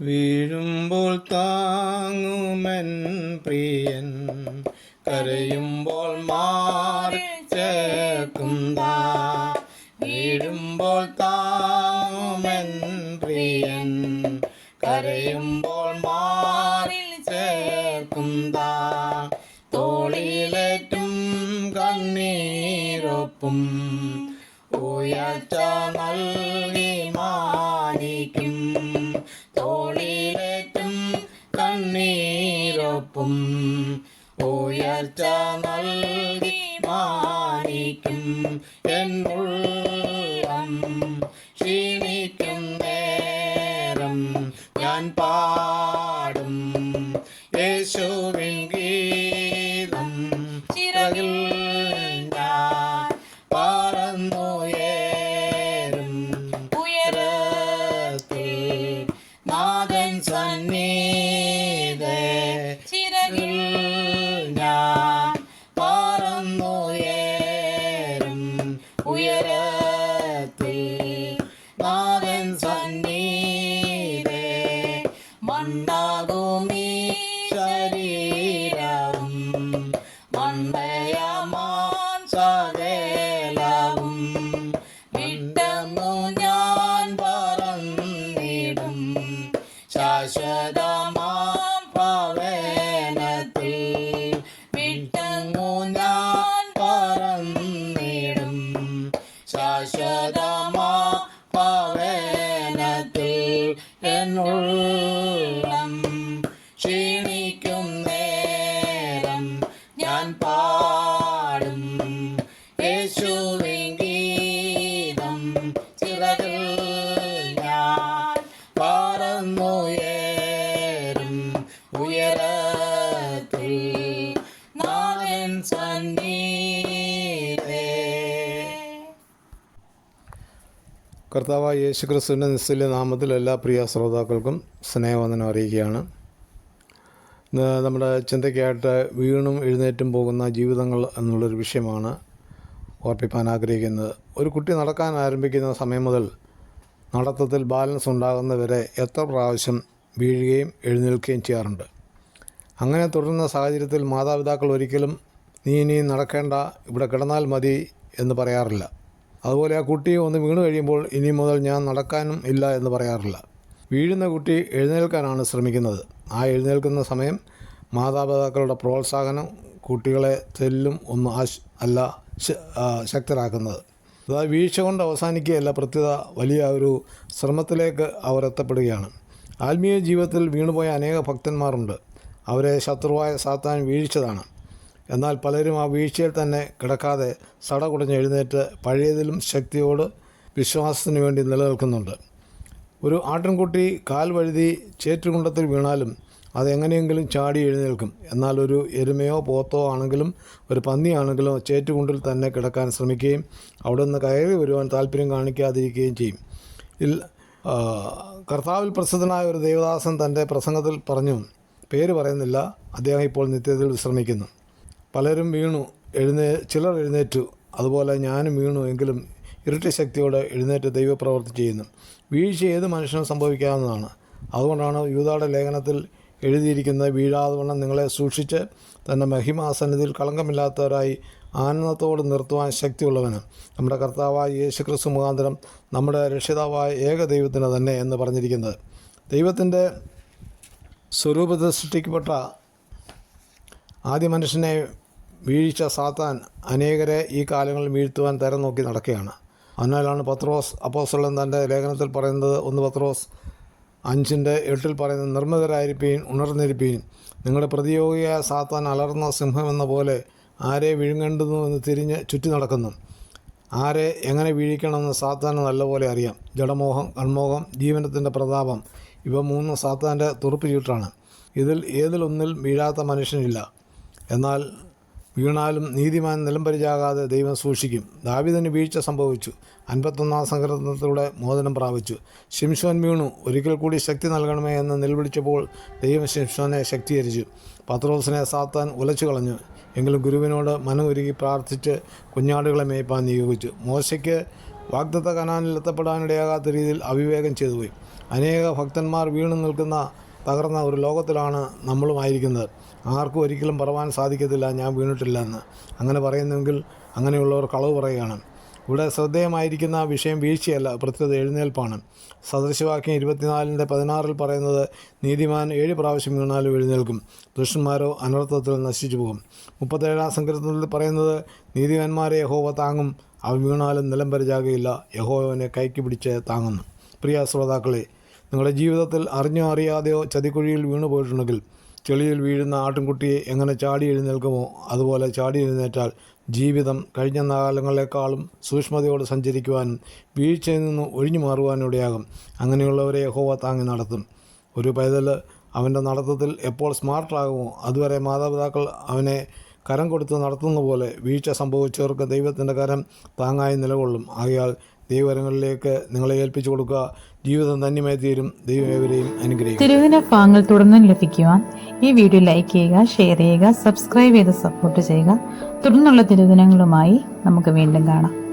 വീഴുമ്പോൾ താങ്ങുമൻ പ്രിയൻ കരയുമ്പോൾ മാറി ചേർക്കുന്ന. വീഴുമ്പോൾ താങ്ങുമൻ പ്രിയൻ കരയുമ്പോൾ മാറി ചേർക്കുന്ന. തോളിലേറ്റും കണ്ണീരൊപ്പും ഉയർച്ച നൽകി മാനിക്കും കണ്ണീരൊപ്പും ഉയർച്ച നൽകി മാനിക്കും എന്നുള്ളം ക്ഷീണിക്കും നേരം ഞാൻ പാടും. യേശുവിൻ ഗീതം ചിറകിൽ പറന്നുയരും ഞാൻ പറന്നിടും ശാശ്വതമാ ഭവനത്തിൽ എന്നുള്ളം. ക്ഷീണിക്കും നേരം ഞാൻ പാടും. യേശുവിൻ ഗീതം ചിറകിൽ ഞാൻ പറന്നുയരും കർത്താവായ യേശു ക്രിസ്തുവിന്റെ നിസ്സല്യ നാമത്തിൽ എല്ലാ പ്രിയ ശ്രോതാക്കൾക്കും സ്നേഹവന്ദനം അറിയിക്കുകയാണ്. നമ്മുടെ ചിന്തയ്ക്കായിട്ട് വീണും എഴുന്നേറ്റും പോകുന്ന ജീവിതങ്ങൾ എന്നുള്ളൊരു വിഷയമാണ് ഓർപ്പിക്കാൻ ആഗ്രഹിക്കുന്നത്. ഒരു കുട്ടി നടക്കാൻ ആരംഭിക്കുന്ന സമയം മുതൽ നടത്തത്തിൽ ബാലൻസ് ഉണ്ടാകുന്നവരെ എത്ര പ്രാവശ്യം വീഴുകയും എഴുന്നേൽക്കുകയും ചെയ്യാറുണ്ട്. അങ്ങനെ തുടരുന്ന സാഹചര്യത്തിൽ മാതാപിതാക്കൾ ഒരിക്കലും നീ ഇനി നടക്കേണ്ട ഇവിടെ കിടന്നാൽ മതി എന്ന് പറയാറില്ല. അതുപോലെ ആ കുട്ടി ഒന്ന് വീണ് കഴിയുമ്പോൾ ഇനി മുതൽ ഞാൻ നടക്കാനും ഇല്ല എന്ന് പറയാറില്ല. വീഴുന്ന കുട്ടി എഴുന്നേൽക്കാനാണ് ശ്രമിക്കുന്നത്. ആ എഴുന്നേൽക്കുന്ന സമയം മാതാപിതാക്കളുടെ പ്രോത്സാഹനം കുട്ടികളെ തെല്ലും ഒന്ന് അല്ല ശക്തരാക്കുന്നത്. അതായത് വീഴ്ച കൊണ്ട് അവസാനിക്കുകയല്ല പ്രത്യേക വലിയ ഒരു ശ്രമത്തിലേക്ക് അവർ എത്തപ്പെടുകയാണ്. ആത്മീയ ജീവിതത്തിൽ വീണുപോയ അനേക ഭക്തന്മാരുണ്ട്. അവരെ ശത്രുവായ സാത്താൻ വീഴ്ചതാണ്. എന്നാൽ പലരും ആ വീഴ്ചയിൽ തന്നെ കിടക്കാതെ സട സടകുടഞ്ഞ് എഴുന്നേറ്റ് പഴയതിലും ശക്തിയോട് വിശ്വാസത്തിന് വേണ്ടി നിലനിൽക്കുന്നുണ്ട്. ഒരു ആട്ടിൻകുട്ടി കാൽ വഴുതി ചേറ്റുകുണ്ടത്തിൽ വീണാലും അതെങ്ങനെയെങ്കിലും ചാടി എഴുന്നേൽക്കും. എന്നാൽ ഒരു എരുമയോ പോത്തോ ആണെങ്കിലും ഒരു പന്നിയാണെങ്കിലും ചേറ്റുകുണ്ടിൽ തന്നെ കിടക്കാൻ ശ്രമിക്കുകയും അവിടെ നിന്ന് കയറി വരുവാൻ താല്പര്യം കാണിക്കാതിരിക്കുകയും ചെയ്യും. ഇൽ കർത്താവിൽ പ്രസിദ്ധനായ ഒരു ദേവദാസൻ തന്റെ പ്രസംഗത്തിൽ പറഞ്ഞു പേര് പറയുന്നില്ല അദ്ദേഹം ഇപ്പോൾ നിത്യത്തിൽ വിശ്രമിക്കുന്നു. പലരും വീണു എഴുന്നേ ചിലർ എഴുന്നേറ്റു. അതുപോലെ ഞാനും വീണു എങ്കിലും ഇരട്ടി ശക്തിയോടെ എഴുന്നേറ്റ് ദൈവപ്രവർത്തി ചെയ്യുന്നു. വീഴ്ച ഏത് മനുഷ്യനും സംഭവിക്കാവുന്നതാണ്. അതുകൊണ്ടാണ് യൂതയുടെ ലേഖനത്തിൽ എഴുതിയിരിക്കുന്നത് വീഴാതെ വണ്ണം നിങ്ങളെ സൂക്ഷിച്ച് തന്റെ മഹിമാസന്നിധിയിൽ കളങ്കമില്ലാത്തവരായി ആനന്ദത്തോട് നിർത്തുവാൻ ശക്തിയുള്ളവന്. നമ്മുടെ കർത്താവായ യേശു ക്രിസ്തു മുഖാന്തരം നമ്മുടെ രക്ഷിതാവായ ഏക ദൈവത്തിന് തന്നെ എന്ന് പറഞ്ഞിരിക്കുന്നത്. ദൈവത്തിന്റെ സ്വരൂപത്തിൽ സൃഷ്ടിക്കപ്പെട്ട ആദ്യ മനുഷ്യനെ വീഴ്ച സാത്താൻ അനേകരെ ഈ കാലങ്ങളിൽ വീഴ്ത്തുവാൻ തരം നോക്കി നടക്കുകയാണ്. അതിനാലാണ് പത്രോസ് അപ്പോസ്തലൻ തന്റെ ലേഖനത്തിൽ പറയുന്നത് ഒന്ന് പത്രോസ് അഞ്ചിന്റെ എട്ടിൽ പറയുന്നത് നിർമ്മിതരായിരിക്കുകയും ഉണർന്നിരിപ്പീൻ. നിങ്ങളുടെ പ്രതിയോഗിയായ സാത്താൻ അലർന്ന സിംഹമെന്ന പോലെ ആരെ വിഴുങ്ങേണ്ടുന്നു എന്ന് തിരിഞ്ഞ് ചുറ്റി നടക്കുന്നു. ആരെ എങ്ങനെ വീഴിക്കണമെന്ന് സാത്താൻ നല്ലപോലെ അറിയാം. ജഡമോഹം കൺമോഹം ജീവനത്തിന്റെ പ്രതാപം ഇവ മൂന്നും സാത്താന്റെ തുറുപ്പ് ചീട്ടാണ് ഇതിൽ ഏതിലൊന്നിൽ വീഴാത്ത മനുഷ്യനില്ല. എന്നാൽ വീണാലും നീതിമാൻ നിലംപരിചാകാതെ ദൈവം സൂക്ഷിക്കും. ദാവിദന് വീഴ്ച സംഭവിച്ചു. അൻപത്തൊന്നാം സങ്കീർത്തനത്തിലൂടെ മോചനം പ്രാപിച്ചു. ശിംഷോൻ വീണു. ഒരിക്കൽ കൂടി ശക്തി നൽകണമേ എന്ന് നിലവിളിച്ചപ്പോൾ ദൈവം ശിംഷോനെ ശക്തീകരിച്ചു. പത്രോസിനെ സാത്താൻ ഉലച്ചു കളഞ്ഞു. എങ്കിലും ഗുരുവിനോട് മനമൊരുക്കി പ്രാർത്ഥിച്ച് കുഞ്ഞാടുകളെ മേയ്പ്പാൻ നിയോഗിച്ചു. മോശയ്ക്ക് വാഗ്ദത്ത കനാനിൽ എത്തപ്പെടാനിടയാകാത്ത രീതിയിൽ അവിവേകം ചെയ്തുപോയി. അനേക ഭക്തന്മാർ വീണു നിൽക്കുന്ന തകർന്ന ഒരു ലോകത്തിലാണ് നമ്മളുമായിരിക്കുന്നത് ആർക്കും ഒരിക്കലും പറവാൻ സാധിക്കത്തില്ല ഞാൻ വീണിട്ടില്ല എന്ന് അങ്ങനെ പറയുന്നെങ്കിൽ അങ്ങനെയുള്ളവർ കളവ് പറയുകയാണ്. ഇവിടെ ശ്രദ്ധേയമായിരിക്കുന്ന വിഷയം വീഴ്ചയല്ല പ്രത്യേകത എഴുന്നേൽപ്പാണ്. സദൃശവാക്യം ഇരുപത്തിനാലിന്റെ പതിനാറിൽ പറയുന്നത് നീതിമാൻ ഏഴ് പ്രാവശ്യം വീണാലും എഴുന്നേൽക്കും. ദുഷ്ടന്മാരോ അനർത്ഥത്തിൽ നശിച്ചു പോകും. മുപ്പത്തേഴാം സങ്കീർത്തനത്തിൽ പറയുന്നത് നീതിമാന്മാരെ യഹോവ താങ്ങും. അവൻ വീണാലും നിലം പരിചാകയില്ല യഹോവനെ കൈക്ക് പിടിച്ച് താങ്ങുന്നു. പ്രിയ ശ്രോതാക്കളെ നിങ്ങളുടെ ജീവിതത്തിൽ അറിഞ്ഞോ അറിയാതെയോ ചതിക്കുഴിയിൽ വീണു പോയിട്ടുണ്ടെങ്കിൽ ചെളിയിൽ വീഴുന്ന ആട്ടിൻകുട്ടിയെ എങ്ങനെ ചാടി എഴുന്നേൽക്കുമോ അതുപോലെ ചാടി എഴുന്നേറ്റാൽ ജീവിതം കഴിഞ്ഞ കാലങ്ങളെക്കാളും സൂക്ഷ്മതയോടെ സഞ്ചരിക്കുവാനും വീഴ്ചയിൽ നിന്ന് ഒഴിഞ്ഞു മാറുവാനിടയാകും. അങ്ങനെയുള്ളവരെ യഹോവ താങ്ങി നടത്തും. ഒരു പൈതൽ അവന്റെ നടത്തത്തിൽ എപ്പോൾ സ്മാർട്ടാകുമോ അതുവരെ മാതാപിതാക്കൾ അവനെ കരം കൊടുത്ത് നടത്തുന്ന പോലെ വീഴ്ച സംഭവിച്ചവർക്ക് ദൈവത്തിന്റെ കരം താങ്ങായി നിലകൊള്ളും. ആകയാൽ ദൈവകരങ്ങളിലേക്ക് നിങ്ങളെ ഏൽപ്പിച്ചു കൊടുക്കുക. ജീവിതം ധന്യമായി തീരും. ദൈവം അനുഗ്രഹിക്കും തിരുവിന ഭാഗങ്ങൾ തുടർന്നും ലഭിക്കുവാൻ ഈ വീഡിയോ ലൈക്ക് ചെയ്യുക ഷെയർ ചെയ്യുക സബ്സ്ക്രൈബ് ചെയ്ത് സപ്പോർട്ട് ചെയ്യുക. തുടർന്നുള്ള തിരുദിനങ്ങളുമായി നമുക്ക് വീണ്ടും കാണാം.